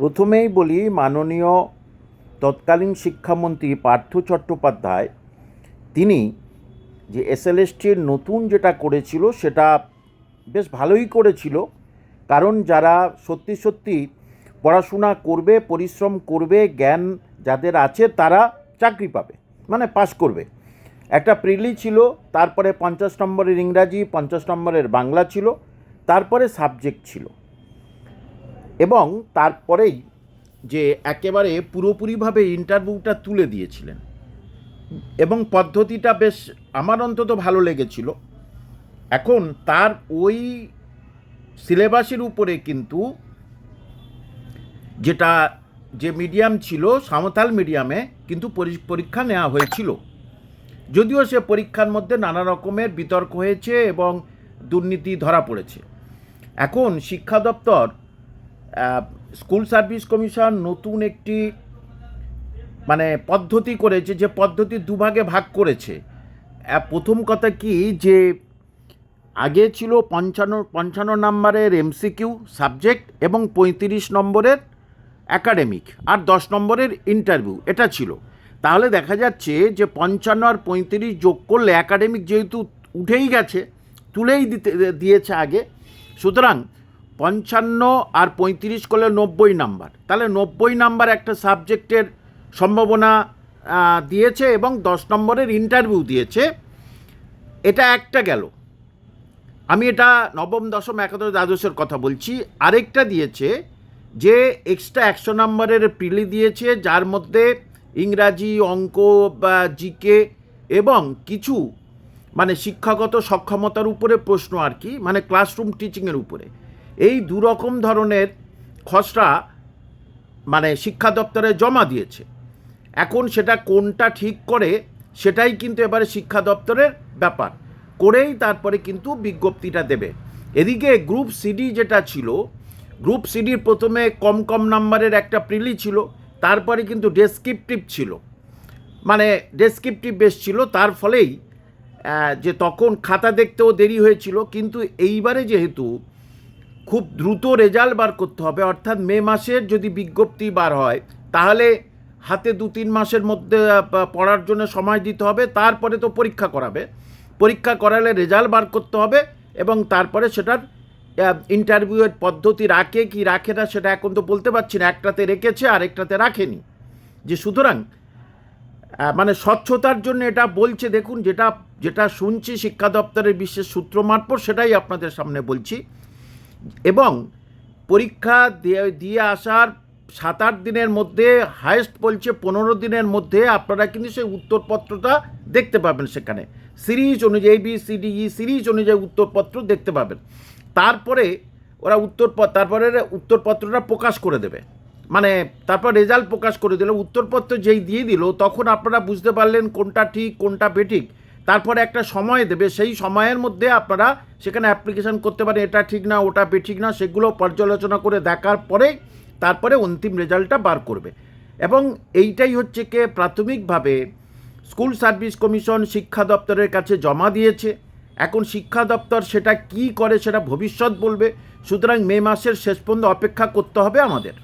প্রথমেই বলি মাননীয় তৎকালীন শিক্ষামন্ত্রী পার্থ চট্টোপাধ্যায়, তিনি যে এসএলএসটির নতুন যেটা করেছিল সেটা বেশ ভালোই করেছিল। কারণ যারা সত্যি সত্যি পড়াশোনা করবে, পরিশ্রম করবে, জ্ঞান যাদের আছে তারা চাকরি পাবে মানে পাশ করবে। একটা প্রিলি ছিল, তারপরে পঞ্চাশ নম্বরের ইংরাজি, পঞ্চাশ নম্বরের বাংলা ছিল, তারপরে সাবজেক্ট ছিল। এবং তারপরেই যে একেবারে পুরোপুরিভাবে ইন্টারভিউটা তুলে দিয়েছিলেন। এবং পদ্ধতিটা বেশ আমার অন্তত ভালো লেগেছিল। এখন তার ওই সিলেবাসের উপরে কিন্তু যেটা যে মিডিয়াম ছিল, সাঁওতাল মিডিয়ামে কিন্তু পরি- পরীক্ষা নেওয়া হয়েছিল। যদিও সে পরীক্ষার মধ্যে নানা রকমের বিতর্ক হয়েছে এবং দুর্নীতি ধরা পড়েছে। এখন শিক্ষা দপ্তর স্কুল সার্ভিস কমিশন নতুন একটি মানে পদ্ধতি করেছে, যে পদ্ধতি দুভাগে ভাগ করেছে। প্রথম কথা কি, যে আগে ছিল পঞ্চান্ন পঞ্চান্ন নম্বরের এমসিকিউ সাবজেক্ট এবং পঁয়ত্রিশ নম্বরের অ্যাকাডেমিক আর দশ নম্বরের ইন্টারভিউ এটা ছিল। তাহলে দেখা যাচ্ছে যে পঞ্চান্ন আর পঁয়ত্রিশ যোগ করলে অ্যাকাডেমিক যেহেতু উঠেই গেছে, তুলেই দিতে, দিয়েছে আগে। সুতরাং পঞ্চান্ন আর পঁয়ত্রিশ করলে নব্বই নাম্বার। তাহলে নব্বই নাম্বার একটা সাবজেক্টের সম্ভাবনা দিয়েছে এবং দশ নম্বরের ইন্টারভিউ দিয়েছে। এটা একটা গেল। আমি এটা নবম, দশম, একাদশ, দ্বাদশের কথা বলছি। আরেকটা দিয়েছে যে এক্সট্রা একশো নম্বরের প্রিলি দিয়েছে, যার মধ্যে ইংরাজি, অঙ্ক, বা জিকে এবং কিছু মানে শিক্ষাগত সক্ষমতার উপরে প্রশ্ন আর কি মানে ক্লাসরুম টিচিংয়ের উপরে। এই দু রকম ধরনের খসড়া মানে শিক্ষা দপ্তরে জমা দিয়েছে। এখন সেটা কোনটা ঠিক করে, সেটাই কিন্তু এবারে শিক্ষা দপ্তরের ব্যাপার। করেই তারপরে কিন্তু বিজ্ঞপ্তিটা দেবে। এদিকে গ্রুপ সিডি যেটা ছিল, গ্রুপ সিডির প্রথমে কম কম নাম্বারের একটা প্রিলি ছিল, তারপরে কিন্তু ডেসক্রিপটিভ ছিল। মানে ডেসক্রিপটিভ বেশ ছিল, তার ফলেই যে তখন খাতা দেখতেও দেরি হয়েছিল, কিন্তু এইবারে যেহেতু খুব দ্রুত রেজাল্ট বার করতে হবে। অর্থাৎ মে মাসের যদি বিজ্ঞপ্তি বার হয়, তাহলে হাতে দু তিন মাসের মধ্যে পড়ার জন্য সময় দিতে হবে, তারপরে তো পরীক্ষা করাবে। পরীক্ষা করালে রেজাল্ট বার করতে হবে এবং তারপরে সেটার ইন্টারভিউয়ের পদ্ধতি রাখে কি রাখে না, সেটা এখন তো বলতে পারছি না। একটাতে রেখেছে আর একটাতে রাখেনি। যে সুতরাং মানে স্বচ্ছতার জন্য এটা বলছে, দেখুন, যেটা যেটা শুনছি শিক্ষা দপ্তরের বিশেষ সূত্র মারফত, সেটাই আপনাদের সামনে বলছি। এবং পরীক্ষা দিয়ে দিয়ে আসার সাত আট দিনের মধ্যে হায়েস্ট বলছে পনেরো দিনের মধ্যে আপনারা কিন্তু সেই উত্তরপত্রটা দেখতে পাবেন সেখানে। সিরিজ অনুযায়ী বি সিডি ই সিরিজ অনুযায়ী উত্তরপত্র দেখতে পাবেন। তারপরে ওরা উত্তর তারপরে উত্তরপত্রটা প্রকাশ করে দেবে। মানে তারপর রেজাল্ট প্রকাশ করে দিল। উত্তরপত্র যেই দিয়ে দিল, তখন আপনারা বুঝতে পারলেন কোনটা ঠিক, কোনটা বেঠিক। তারপরে একটা সময় দেবে, সেই সময়ের মধ্যে আপনারা সেখানে অ্যাপ্লিকেশন করতে পারেন, এটা ঠিক না, ওটা বেঠিক না, সেগুলো পর্যালোচনা করে দেখার পরে তারপরে অন্তিম রেজাল্টটা বার করবে। এবং এইটাই হচ্ছে কে, প্রাথমিকভাবে স্কুল সার্ভিস কমিশন শিক্ষা দপ্তরের কাছে জমা দিয়েছে। এখন শিক্ষা দপ্তর সেটা কি করে সেটা ভবিষ্যৎ বলবে। সুতরাং মে মাসের শেষ পর্যন্ত অপেক্ষা করতে হবে আমাদের।